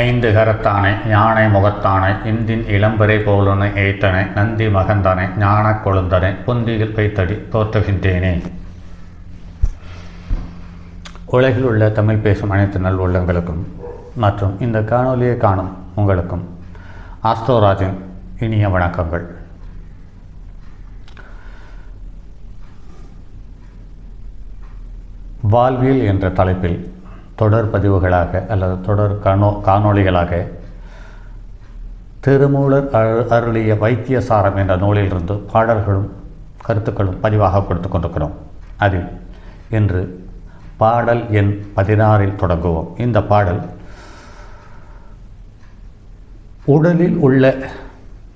ஐந்து கரத்தானை யானை முகத்தானை இந்தின் இளம்பரை போலனை ஏய்த்தனை நந்தி மகந்தனை ஞான கொழுந்தனை புந்தியில் வைத்தடி தோற்றுகின்றேனே. உலகில் உள்ள தமிழ் பேசும் அனைத்து நல் உள்ளங்களுக்கும் மற்றும் இந்த காணொலியை காணும் உங்களுக்கும் ஆஸ்தோராஜின் இனிய வணக்கங்கள். வாழ்வியல் என்ற தலைப்பில் தொடர் பதிவுகளாக அல்லது தொடர் காணோ காணொளிகளாக திருமூலர் அரு- அருளிய வைத்தியசாரம் என்ற நூலிலிருந்து பாடல்களும் கருத்துக்களும் பதிவாக கொடுத்து கொண்டிருக்கிறோம். அதில் இன்று பாடல் எண் பதினாறில் தொடங்குவோம். இந்த பாடல் உடலில் உள்ள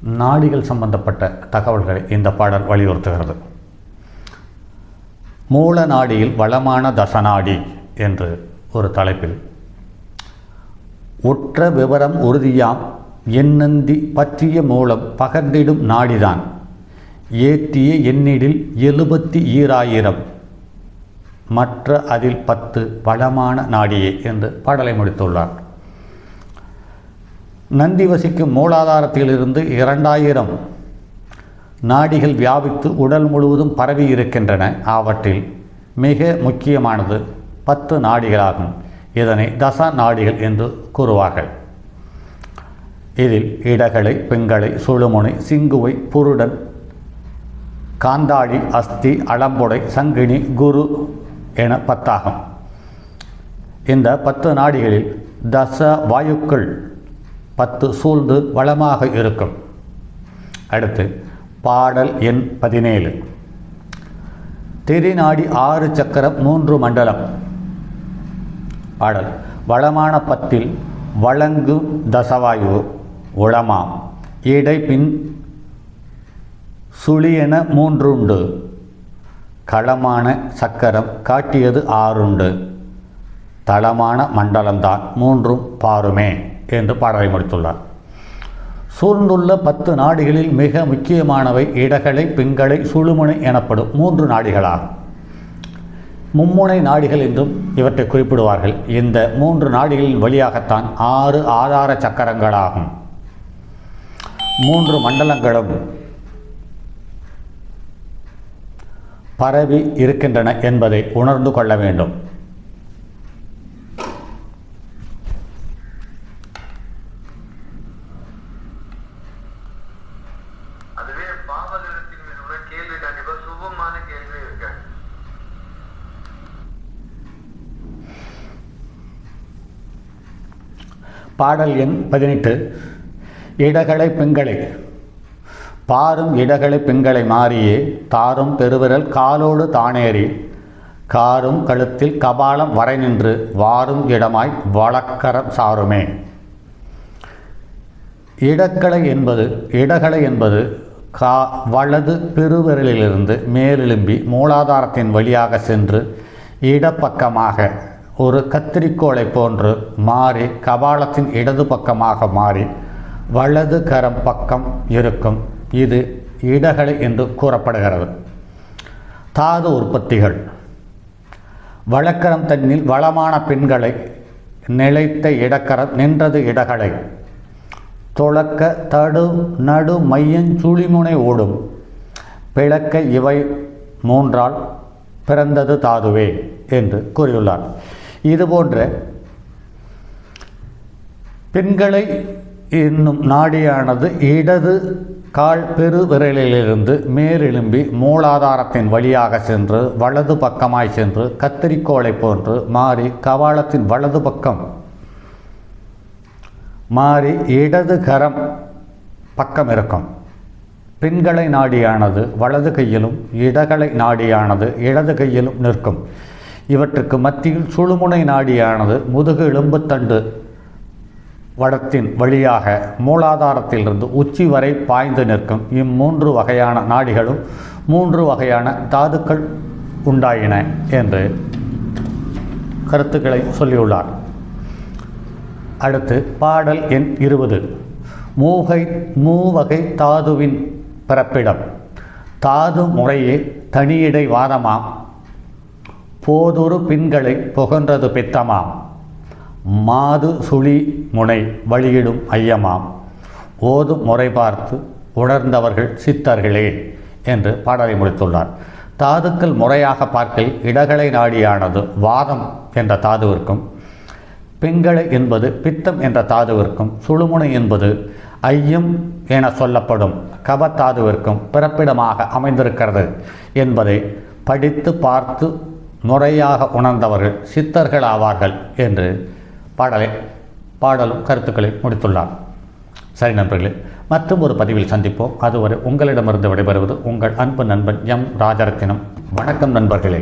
நாடிகள் சம்பந்தப்பட்ட தகவல்களை இந்த பாடல் வலியுறுத்துகிறது. மூல நாடியில் வளமான தசநாடி என்று ஒரு தலைப்பில். உற்ற விவரம் உறுதியாம் எண்ணந்தி பற்றிய மூலம் பகர்ந்திடும் நாடிதான். ஏற்றிய எண்ணிடில் எழுபத்தி ஈராயிரம். மற்ற அதில் பத்து வளமான நாடியே என்று பாடலை முடித்துள்ளார். நந்தி வசிக்கும் மூலாதாரத்திலிருந்து இரண்டாயிரம். நாடிகள் வியாபித்து உடல் முழுவதும் பரவி இருக்கின்றன. அவற்றில் மிக முக்கியமானது பத்து நாடிகளாகும். இதனை தச நாடிகள் என்று கூறுவார்கள். இதில் இடகளை பெங்களை சுழுமுனை சிங்குவை புருடன் காந்தாடி அஸ்தி அளம்புடை சங்கினி குரு என பத்தாகும். இந்த பத்து நாடிகளில் தச வாயுக்கள் பத்து சூழ்ந்து வளமாக இருக்கும். அடுத்து பாடல் எண் பதினேழு. திரிநாடி ஆறு சக்கரம் மூன்று மண்டலம். பாடல். வளமான பத்தில் வழங்கு தசவாயு உளமாம். இடை பின் சுழியென மூன்றுண்டு. களமான சக்கரம் காட்டியது ஆறுண்டு. தளமான மண்டலம்தான் மூன்றும் பாருமே என்று பாடலை முடித்துள்ளார். சூழ்ந்துள்ள பத்து நாடுகளில் மிக முக்கியமானவை இடகளை பிங்களை சுழுமுனை எனப்படும் மூன்று நாடிகளாகும். மும்முனை நாடிகள் என்றும் இவற்றை குறிப்பிடுவார்கள். இந்த மூன்று நாடிகளின் வழியாகத்தான் ஆறு ஆதார சக்கரங்களாகும். மூன்று மண்டலங்களும் பரவி இருக்கின்றன என்பதை உணர்ந்து கொள்ள வேண்டும். பாடல் எண் பதினெட்டு. இடகளை பெண்களை. பாரும் இடகளை பெண்களை மாறியே தாரும் பெருவிரல் காலோடு தானேறி காரும் கழுத்தில் கபாலம் வரை நின்று வாரும் இடமாய் வழக்கரம் சாருமே. இடக்கலை என்பது இடகலை என்பது கா வலது பெருவிரலிலிருந்து மேலெலும்பி மூலாதாரத்தின் வழியாக சென்று இடப்பக்கமாக ஒரு கத்திரிக்கோளை போன்று மாறி கபாலத்தின் இடது பக்கமாக மாறி வலது கரம் பக்கம் இருக்கும். இது இடகலை என்று கூறப்படுகிறது. தாது உற்பத்திகள். வழக்கரம் தன்னில் வளமான பெண்களை நிலைத்த இடக்கரம் நின்றது இடகலை. துளக்க தடு நடு மையன் சுழிமுனை ஓடும். பிளக்க இவை மூன்றால் பிறந்தது தாதுவே என்று கூறியுள்ளார். இது போன்ற பெண்களை என்னும் நாடியானது இடது கால் பெரு விரலிலிருந்து மேலெலும்பி மூலாதாரத்தின் வழியாக சென்று வலது பக்கமாய் சென்று கத்தரிக்கோலை போன்று மாறி கவாளத்தின் வலது பக்கம் மாறி இடது கரம் பக்கம் இருக்கும். பெண்களை நாடியானது வலது கையிலும் இடகலை நாடியானது இடது கையிலும் நிற்கும். இவற்றுக்கு மத்தியில் சுழுமுனை நாடியானது முதுகு எலும்புத்தண்டு வடத்தின் வழியாக மூலாதாரத்திலிருந்து உச்சி வரை பாய்ந்து நிற்கும். இம்மூன்று வகையான நாடிகளும் மூன்று வகையான தாதுக்கள் உண்டாயின என்று கருத்துக்களை சொல்லியுள்ளார். அடுத்து பாடல் எண் இருபது. மூகை மூவகை தாதுவின் பிறப்பிடம். தாது முறையே தனியிடை வாதமாம் போதொரு பின்களை புகன்றது பித்தமாம். மாது சுழி முனை வழியிடும் ஐயமாம். ஓது முறை பார்த்து உணர்ந்தவர்கள் சித்தர்களே என்று பாடலை முடித்துள்ளார். தாதுக்கள் முறையாக பார்க்கில் இடகளை நாடியானது வாதம் என்ற தாதுவிற்கும் பிங்களை என்பது பித்தம் என்ற தாதுவிற்கும் சுழுமுனை என்பது ஐயம் என சொல்லப்படும் கபத்தாதுவிற்கும் பிறப்பிடமாக அமைந்திருக்கிறது என்பதை படித்து பார்த்து முறையாக உணர்ந்தவர்கள் சித்தர்கள் ஆவார்கள் என்று பாடலை பாடலும் கருத்துக்களை முடித்துள்ளார். சரி நண்பர்களே மற்றும் ஒரு பதிவில் சந்திப்போம். அதுவரை உங்களிடமிருந்து விடைபெறுவது உங்கள் அன்பு நண்பன் எம். ராஜரத்தினம். வணக்கம் நண்பர்களே.